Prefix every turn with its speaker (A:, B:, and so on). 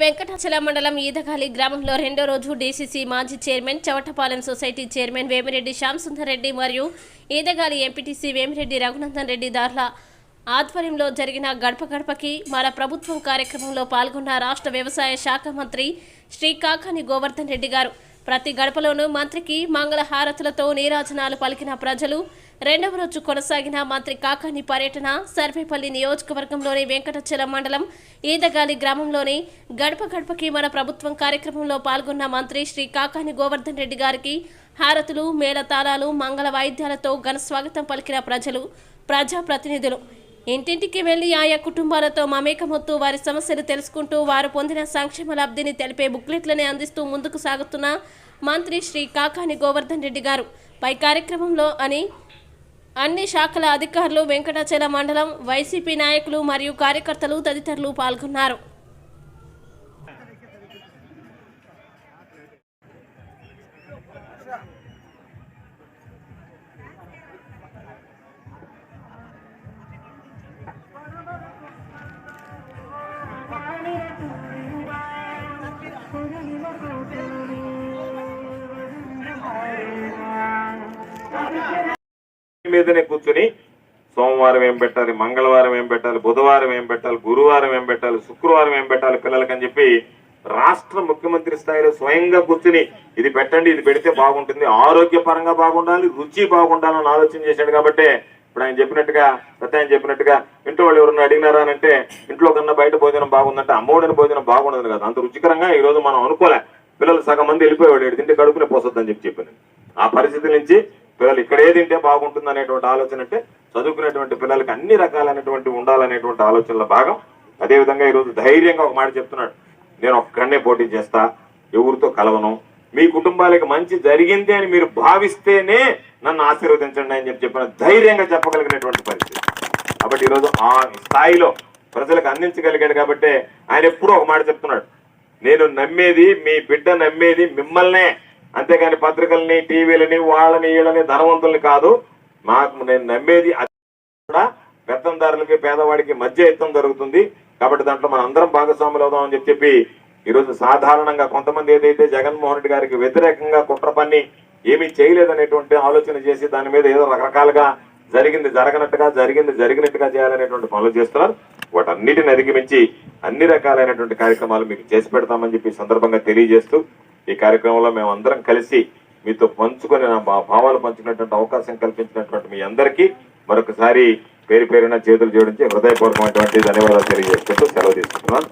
A: వెంకటాచల మండలం ఈదగాలి గ్రామంలో రెండో రోజు డీసీసీ మాజీ chairman Chavatapalem society chairman Vemireddy Shyamsundar Reddy మరియు ఈదగాలి ఎంపీటీసీ వేమిరెడ్డి రఘునందన్ రెడ్డి దార్ల ఆధ్వర్యంలో జరిగిన గడప గడపకి మన ప్రభుత్వం కార్యక్రమంలో పాల్గొన్న రాష్ట్ర వ్యవసాయ శాఖ మంత్రి శ్రీ కాకాని గోవర్ధన్ రెడ్డి గారు. ప్రతి గడపలోనూ మంత్రికి మంగళ హారతులతో నీరాజనాలు పలికిన ప్రజలు రెండవ రోజు కొనసాగిన మంత్రి కాకాని పర్యటన సర్వేపల్లి నియోజకవర్గంలోని వెంకటచల మండలం ఈదగాలి గ్రామంలోని గడప గడపకి మన ప్రభుత్వం కార్యక్రమంలో పాల్గొన్న మంత్రి శ్రీ కాకాని గోవర్ధన్ రెడ్డి గారికి హారతులు మేళతాళాలు మంగళ వాయిద్యాలతో ఘన స్వాగతం పలికిన ప్రజలు ప్రజాప్రతినిధులు. ఇంటింటికి వెళ్ళి ఆయా కుటుంబాలతో మమేకమొత్తు వారి సమస్యలు తెలుసుకుంటూ వారు పొందిన సంక్షేమ లబ్ధిని తెలిపే బుక్లెట్లని అందిస్తూ ముందుకు సాగుతున్న మంత్రి శ్రీ కాకాని గోవర్ధన్ రెడ్డి గారు. పై కార్యక్రమంలో అని అన్ని శాఖల అధికారులు వెంకటాచల మండలం వైసీపీ నాయకులు మరియు కార్యకర్తలు తదితరులు పాల్గొన్నారు.
B: మీదనే కూర్చుని సోమవారం ఏం పెట్టాలి మంగళవారం ఏం పెట్టాలి బుధవారం ఏం పెట్టాలి గురువారం ఏం పెట్టాలి శుక్రవారం ఏం పెట్టాలి పిల్లలకని చెప్పి రాష్ట్ర ముఖ్యమంత్రి స్థాయిలో స్వయంగా కూర్చుని ఇది పెట్టండి ఇది పెడితే బాగుంటుంది ఆరోగ్యపరంగా బాగుండాలి రుచి బాగుండాలని ఆలోచన చేశాడు కాబట్టి ఇప్పుడు ఆయన చెప్పినట్టుగా సత్య ఆయన చెప్పినట్టుగా ఇంట్లో వాళ్ళు ఎవరన్నా అడిగినారా అని అంటే ఇంట్లో కన్నా బయట భోజనం బాగుందంటే అమ్మఒడిన భోజనం బాగుండదు కదా అంత రుచికరంగా ఈ రోజు మనం అనుకోలే. పిల్లలు సగం మంది వెళ్ళిపోయేవాడు తింటే కడుపునే పోసొద్దని చెప్పి చెప్పాను. ఆ పరిస్థితి నుంచి పిల్లలు ఇక్కడే తింటే బాగుంటుంది అనేటువంటి ఆలోచన అంటే చదువుకునేటువంటి పిల్లలకి అన్ని రకాలైనటువంటి ఉండాలనేటువంటి ఆలోచనలో భాగం. అదేవిధంగా ఈ రోజు ధైర్యంగా ఒక మాట చెప్తున్నాడు. నేను ఒక్కడనే పోటీ చేస్తా ఎవరితో కలవను మీ కుటుంబాలకి మంచి జరిగింది అని మీరు భావిస్తేనే నన్ను ఆశీర్వదించండి అని చెప్పి చెప్పిన ధైర్యంగా చెప్పగలిగినటువంటి పరిస్థితి. కాబట్టి ఈరోజు ఆ స్థాయిలో ప్రజలకు అందించగలిగాడు కాబట్టి ఆయన ఎప్పుడూ ఒక మాట చెప్తున్నాడు. నేను నమ్మేది మీ బిడ్డ నమ్మేది మిమ్మల్నే అంతేగాని పత్రికల్ని టీవీలని వాళ్ళని వీళ్ళని ధనవంతుల్ని కాదు. మాకు నేను నమ్మేది అది కూడా పెత్తందారులకి పేదవాడికి మధ్య యుద్ధం జరుగుతుంది. కాబట్టి దాంట్లో మనం అందరం భాగస్వాములు అవుదాం అని చెప్పి ఈరోజు సాధారణంగా కొంతమంది ఏదైతే జగన్మోహన్ రెడ్డి గారికి వ్యతిరేకంగా కుట్ర పని ఏమీ చేయలేదనేటువంటి ఆలోచన చేసి దాని మీద ఏదో రకరకాలుగా జరిగింది జరగనట్టుగా జరిగింది జరిగినట్టుగా చేయాలనేటువంటి పనులు చేస్తున్నారు. వాటన్నిటిని అధిగమించి అన్ని రకాలైనటువంటి కార్యక్రమాలు మీకు చేసి పెడతామని చెప్పి సందర్భంగా తెలియజేస్తూ ఈ కార్యక్రమంలో మేము అందరం కలిసి మీతో పంచుకొని భావాలు పంచుకునేటువంటి అవకాశం కల్పించినటువంటి మీ అందరికీ మరొకసారి పేరు పేరున చేతులు జోడించి హృదయపూర్వకమైనటువంటి ధన్యవాదాలు తెలియజేసుకుంటూ సెలవు తీసుకుంటున్నాను.